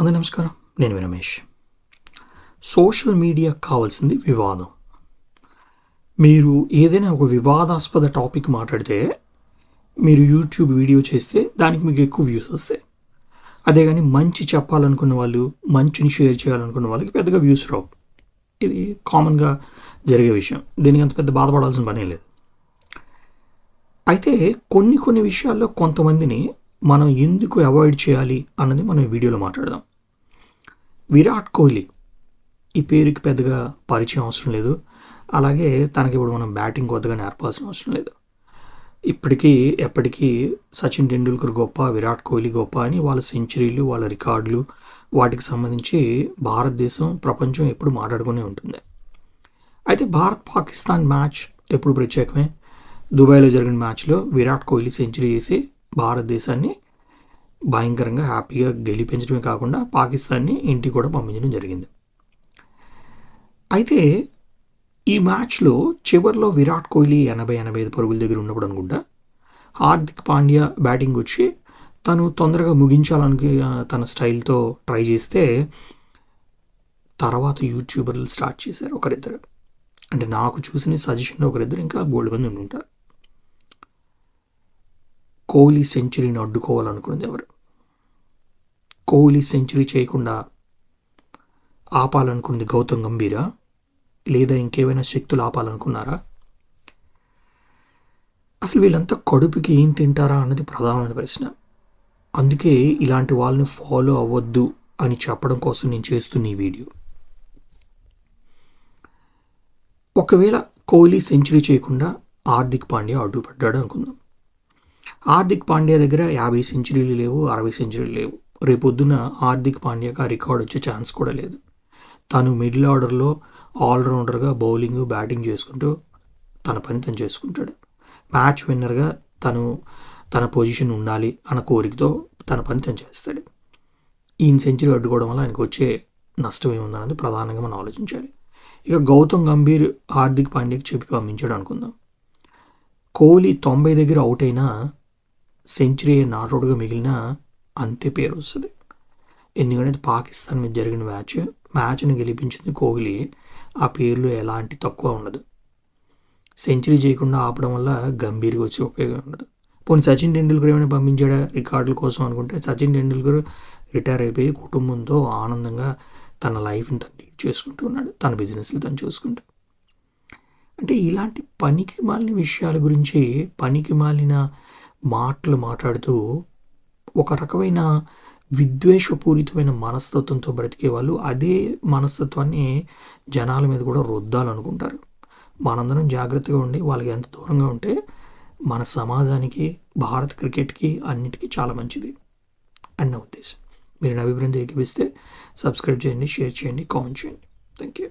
అందరి నమస్కారం. నేను మీ రమేష్. సోషల్ మీడియా కావాల్సింది వివాదం. మీరు ఏదైనా ఒక వివాదాస్పద టాపిక్ మాట్లాడితే మీరు యూట్యూబ్ వీడియో చేస్తే దానికి మీకు ఎక్కువ వ్యూస్ వస్తాయి. అదే కానీ మంచి చెప్పాలనుకున్న వాళ్ళు మంచిని షేర్ చేయాలనుకున్న వాళ్ళకి పెద్దగా వ్యూస్ రావు. ఇది కామన్గా జరిగే విషయం. దీనికి అంత పెద్ద బాధపడాల్సిన పనే లేదు. అయితే కొన్ని కొన్ని విషయాల్లో కొంతమందిని మనం ఎందుకు అవాయిడ్ చేయాలి అన్నది మనం ఈ వీడియోలో మాట్లాడదాం. విరాట్ కోహ్లీ ఈ పేరుకి పెద్దగా పరిచయం అవసరం లేదు. అలాగే తనకి ఇప్పుడు మనం బ్యాటింగ్ కొత్తగా నేర్పాల్సిన అవసరం లేదు. ఇప్పటికీ ఎప్పటికీ సచిన్ టెండూల్కర్ గొప్ప విరాట్ కోహ్లీ గొప్ప అని వాళ్ళ సెంచరీలు వాళ్ళ రికార్డులు వాటికి సంబంధించి భారతదేశం ప్రపంచం ఎప్పుడు మాట్లాడుకునే ఉంటుంది. అయితే భారత్ పాకిస్తాన్ మ్యాచ్ ఎప్పుడు ప్రత్యేకమే? దుబాయ్లో జరిగిన మ్యాచ్లో విరాట్ కోహ్లీ సెంచరీ చేసి భారతదేశాన్ని భయంకరంగా హ్యాపీగా గెలిపించడమే కాకుండా పాకిస్తాన్ని ఇంటికి కూడా పంపించడం జరిగింది. అయితే ఈ మ్యాచ్లో చివరిలో విరాట్ కోహ్లీ ఎనభై ఎనభై ఐదు పరుగుల దగ్గర ఉన్నప్పుడు అనుకుంటా హార్దిక్ పాండ్యా బ్యాటింగ్ వచ్చి తను తొందరగా ముగించాలని తన స్టైల్తో ట్రై చేస్తే తర్వాత యూట్యూబర్లు స్టార్ట్ చేశారు ఒకరిద్దరు. అంటే నాకు చూసిన సజెషన్లో ఒకరిద్దరు ఇంకా గోల్డ్ మంది ఉండి ఉంటారు కోహ్లీ సెంచరీని అడ్డుకోవాలనుకున్నది ఎవరు? కోహ్లీ సెంచరీ చేయకుండా ఆపాలనుకుంది గౌతమ్ గంభీరా? లేదా ఇంకేమైనా శక్తులు ఆపాలనుకున్నారా? అసలు వీళ్ళంతా కడుపుకి ఏం తింటారా అన్నది ప్రధానమైన ప్రశ్న. అందుకే ఇలాంటి వాళ్ళని ఫాలో అవ్వద్దు అని చెప్పడం కోసం నేను చేస్తున్న ఈ వీడియో. ఒకవేళ కోహ్లీ సెంచరీ చేయకుండా హార్దిక్ పాండ్యా అడ్డుపడ్డాడు అనుకుందాం. హార్దిక్ పాండ్యా దగ్గర యాభై సెంచరీలు లేవు అరవై సెంచరీలు లేవు. రేపొద్దున హార్దిక్ పాండ్యాకి ఆ రికార్డ్ వచ్చే ఛాన్స్ కూడా లేదు. తను మిడిల్ ఆర్డర్లో ఆల్రౌండర్గా బౌలింగ్ బ్యాటింగ్ చేసుకుంటూ తన పని తను చేసుకుంటాడు. మ్యాచ్ విన్నర్గా తను తన పొజిషన్ ఉండాలి అన్న కోరికతో తన పని తను చేస్తాడు. ఈయన సెంచరీ అడ్డుకోవడం వల్ల ఆయనకు వచ్చే నష్టం ఏముందన్నది ప్రధానంగా మనం ఆలోచించాలి. ఇక గౌతమ్ గంభీర్ హార్దిక్ పాండ్యాకి చెప్పి పంపించాడు అనుకుందాం. కోహ్లీ తొంభై దగ్గర అవుట్ అయినా సెంచరీ నాటౌట్గా మిగిలిన అంతే పేరు వస్తుంది. ఎందుకంటే పాకిస్తాన్ మీద జరిగిన మ్యాచ్ మ్యాచ్ని గెలిపించింది కోహ్లీ. ఆ పేర్లు ఎలాంటి తక్కువ ఉండదు. సెంచరీ చేయకుండా ఆపడం వల్ల గంభీర్గా వచ్చే ఉపయోగం ఉండదు. పోనీ సచిన్ టెండూల్కర్ ఏమైనా పంపించాడా రికార్డుల కోసం అనుకుంటే సచిన్ టెండూల్కర్ రిటైర్ అయిపోయి కుటుంబంతో ఆనందంగా తన లైఫ్ని తను లీడ్ చేసుకుంటూ ఉన్నాడు. తన బిజినెస్లు తను చూసుకుంటూ. అంటే ఇలాంటి పనికి మాలిన విషయాల గురించి పనికి మాలిన మాటలు మాట్లాడుతూ ఒక రకమైన విద్వేషపూరితమైన మనస్తత్వంతో బ్రతికే వాళ్ళు అదే మనస్తత్వాన్ని జనాల మీద కూడా రుద్దాలనుకుంటారు మనందరం జాగ్రత్తగా ఉండి వాళ్ళకి ఎంత దూరంగా ఉంటే మన సమాజానికి భారత్ క్రికెట్కి అన్నిటికీ చాలా మంచిది అన్న ఉద్దేశం. మీరు నా అభిప్రాయం ఏకీపిస్తే సబ్స్క్రైబ్ చేయండి షేర్ చేయండి కామెంట్ చేయండి. Thank you